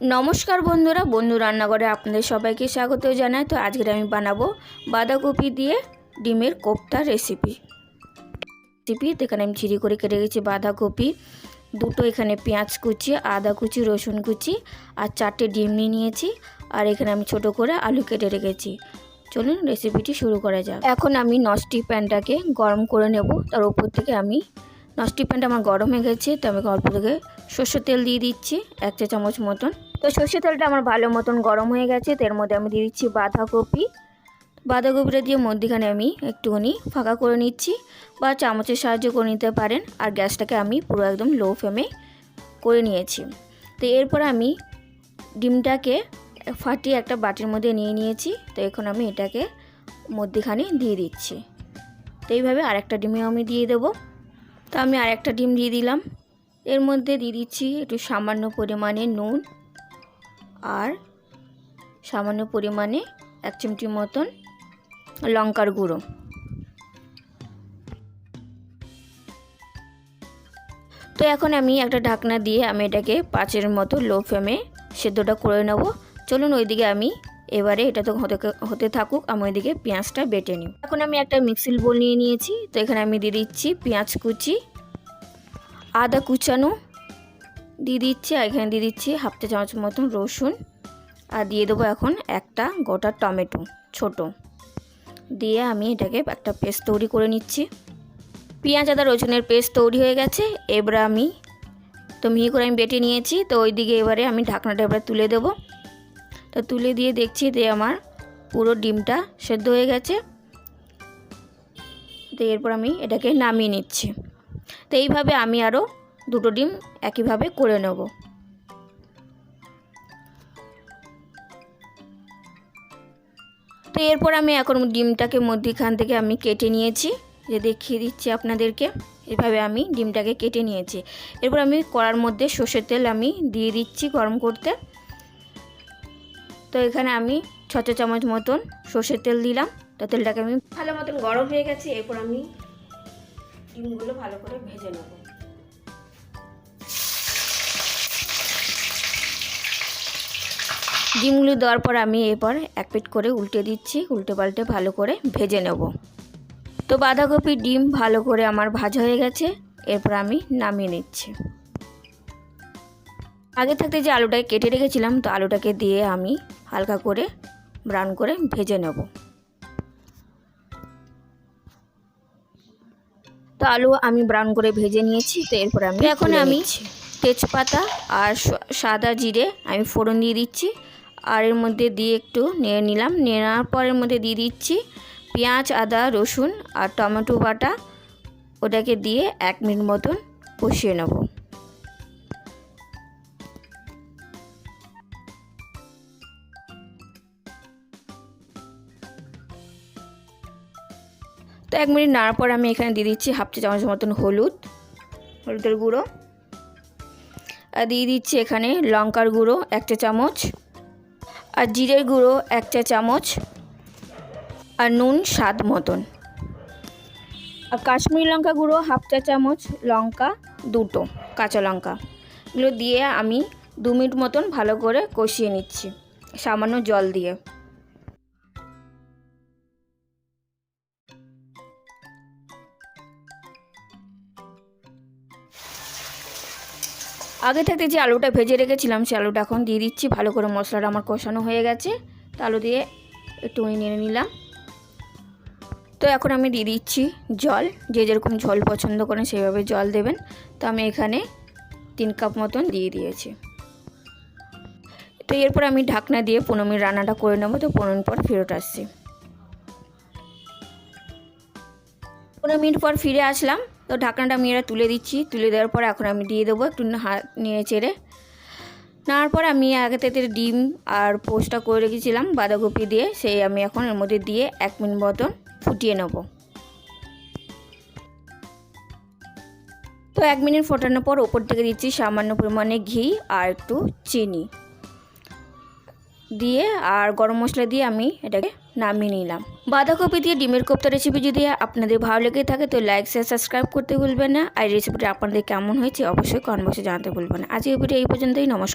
নমস্কার বন্ধুরা, বন্ধু রান্নাঘরে আপনাদের সবাইকে স্বাগত জানাই। তো আজকে আমি বানাবো বাঁধাকপি দিয়ে ডিমের কোপ্তা রেসিপি রেসিপি এখানে আমি ছিঁড়ি করে কেটে গেছি বাঁধাকপি। দুটো এখানে পেঁয়াজ কুচি, আদা কুচি, রসুন কুচি আর চারটে ডিম নিয়ে নিয়েছি। আর এখানে আমি ছোট করে আলু কেটে রেখেছি। চলুন রেসিপিটি শুরু করা যাক। এখন আমি নস্টি প্যানটাকে গরম করে নেব। তার উপর থেকে আমি নস্টি প্যানটা আমার গরম হয়ে গেছে, তো আমি অল্প থেকে সর্ষের তেল দিয়ে দিচ্ছি, এক চা চামচ মতন। তো সর্ষের তেলটা আমার ভালো মতন গরম হয়ে গেছে, তো এর মধ্যে আমি দিয়ে দিচ্ছি বাঁধাকপি। বাঁধাকপিটা দিয়ে মধ্যিখানে আমি একটুখানি ফাঁকা করে নিচ্ছি, বা চামচের সাহায্য করে নিতে পারেন, আর গ্যাসটাকে আমি পুরো একদম লো ফ্লেমে করে নিয়েছি। তো এরপর আমি ডিমটাকে ফাটিয়ে একটা বাটির মধ্যে নিয়ে নিয়েছি, তো এখন আমি এটাকে মধ্যিখানে দিয়ে দিচ্ছি। তো এইভাবে আরেকটা ডিমেও আমি দিয়ে দেবো। তো আমি আরেকটা ডিম দিয়ে দিলাম। এর মধ্যে দিয়ে দিচ্ছি একটু সামান্য পরিমাণে নুন আর সামান্য পরিমাণে এক চিমটি মতন লঙ্কার গুঁড়ো। তো এখন আমি একটা ঢাকনা দিয়ে আমি এটাকে পাঁচের মতো লো ফ্লেমে সেদ্ধটা করে নেব। চলুন ওইদিকে আমি এবারে এটা তো হতে হতে থাকুক, আমি ওইদিকে পেঁয়াজটা বেটে নিই এখন আমি একটা মিক্সির বোল নিয়ে নিয়েছি। তো এখানে আমি দিয়ে দিচ্ছি পেঁয়াজ কুচি আদা কুচানো। দিয়ে দিচ্ছি, আর এখানে দিয়ে দিচ্ছি হাফ চা চামচ মতন রসুন। আর দিয়ে দেবো এখন একটা গোটা টমেটো, ছোট। দিয়ে আমি এটাকে একটা পেস্ট তৈরি করে নিচ্ছি। পেঁয়াজ, আদা, রসুনের পেস্ট তৈরি হয়ে গেছে। এবারে আমি, তো মিহি করে আমি বেটে নিয়েছি। তো ওই দিকে এবারে আমি ঢাকনাটা এবারে তুলে দেবো। তো তুলে দিয়ে দেখছি যে আমার পুরো ডিমটা সেদ্ধ হয়ে গেছে। তো এরপর আমি এটাকে নামিয়ে নিচ্ছি। তো এইভাবে আমি আরও দুটো ডিম একইভাবে করে নেব। তো এরপর আমি এখন ডিমটাকে মধ্যিখান থেকে আমি কেটে নিয়েছি। যে দেখিয়ে দিচ্ছি আপনাদেরকে, এভাবে আমি ডিমটাকে কেটে নিয়েছি। এরপর আমি কড়ার মধ্যে সর্ষের তেল আমি দিয়ে দিচ্ছি গরম করতে। তো এখানে আমি ছ চামচ মতন সর্ষের তেল দিলাম। তো তেলটাকে আমি ভালো মতন গরম হয়ে গেছে, এরপর আমি ডিমগুলো ভালো করে ভেজে নেব। ডিমগুলো দেওয়ার পর আমি এরপর এক পিট করে উল্টে দিচ্ছি, উল্টে পাল্টে ভালো করে ভেজে নেব। তো বাঁধাকপি ডিম ভালো করে আমার ভাজা হয়ে গেছে, এরপর আমি নামিয়ে নিচ্ছি। আগে থাকতে যে আলুটাকে কেটে রেখেছিলাম, তো আলুটাকে দিয়ে আমি হালকা করে ব্রাউন করে ভেজে নেব। তো আলু আমি ব্রাউন করে ভেজে নিয়েছি তো এরপর আমি এখন আমি তেজপাতা আর সাদা জিরে আমি ফোড়ন দিয়ে দিচ্ছি। আর এর মধ্যে দিয়ে একটু নিয়ে নিলাম। নেড়ার পরের মধ্যে দিয়ে দিচ্ছি পেঁয়াজ আদা রসুন আর টমেটো বাটা। ওটাকে দিয়ে এক মিনিট মতন কষিয়ে নেব। তো এক মিনিট নাড়ার পর আমি এখানে দিয়ে দিচ্ছি হাফ চা চামচ মতন হলুদ, হলুদের গুঁড়ো। আর দিয়ে দিচ্ছি এখানে লঙ্কার গুঁড়ো এক চা চামচ, আর জিরের গুঁড়ো এক চা চামচ, আর নুন স্বাদ মতন। আর কাশ্মীরি লঙ্কা গুঁড়ো হাফ চা চামচ, লঙ্কা দুটো, কাঁচা লঙ্কা। এগুলো দিয়ে আমি দু মিনিট মতন ভালো করে কষিয়ে নিচ্ছি, সামান্য জল দিয়ে। আগে থাকতে যে আলুটা ভেজে রেখেছিলাম, সে আলুটা এখন দিয়ে দিচ্ছি। ভালো করে মশলাটা আমার কষানো হয়ে গেছে। তো আলু দিয়ে একটু নিয়ে নিলাম। তো এখন আমি দিয়ে দিচ্ছি জল। যে যেরকম জল পছন্দ করেন সেইভাবে জল দেবেন। তো আমি এখানে তিন কাপ মতন দিয়ে দিয়েছি। তো এরপর আমি ঢাকনা দিয়ে পনেরো মিনিট রান্নাটা করে নেব। তো পনেরো মিনিট পর ফেরত আসছি। পনেরো মিনিট পর ফিরে আসলাম। তো ঢাকনাটা আমি এরা তুলে দিচ্ছি। তুলে দেওয়ার পর এখন আমি দিয়ে দেবো একটু হাত নিয়ে চেড়ে। নেওয়ার পর আমি আগে থেকে ডিম আর পোস্টটা করে রেখেছিলাম বাঁধাকপি দিয়ে। সেই আমি এখন এর মধ্যে দিয়ে এক মিনিট মতন ফুটিয়ে নেব। তো এক মিনিট ফোটানোর পর ওপর থেকে দিচ্ছি সামান্য পরিমাণে ঘি আর একটু চিনি। দিয়ে আর গরম মশলা দিয়ে আমি এটাকে নামিয়ে নিলাম। বাঁধাকপি দিয়ে ডিমের কোপ্তা রেসিপি যদি আপনাদের ভালো লেগে থাকে তো লাইক শেয়ার সাবস্ক্রাইব করতে ভুলবেন না। আর রেসিপিটা আপনাদের কেমন হয়েছে অবশ্যই কমেন্ট বক্সে জানাতে ভুলবেন না। আজকে এই পর্যন্তই। নমস্কার।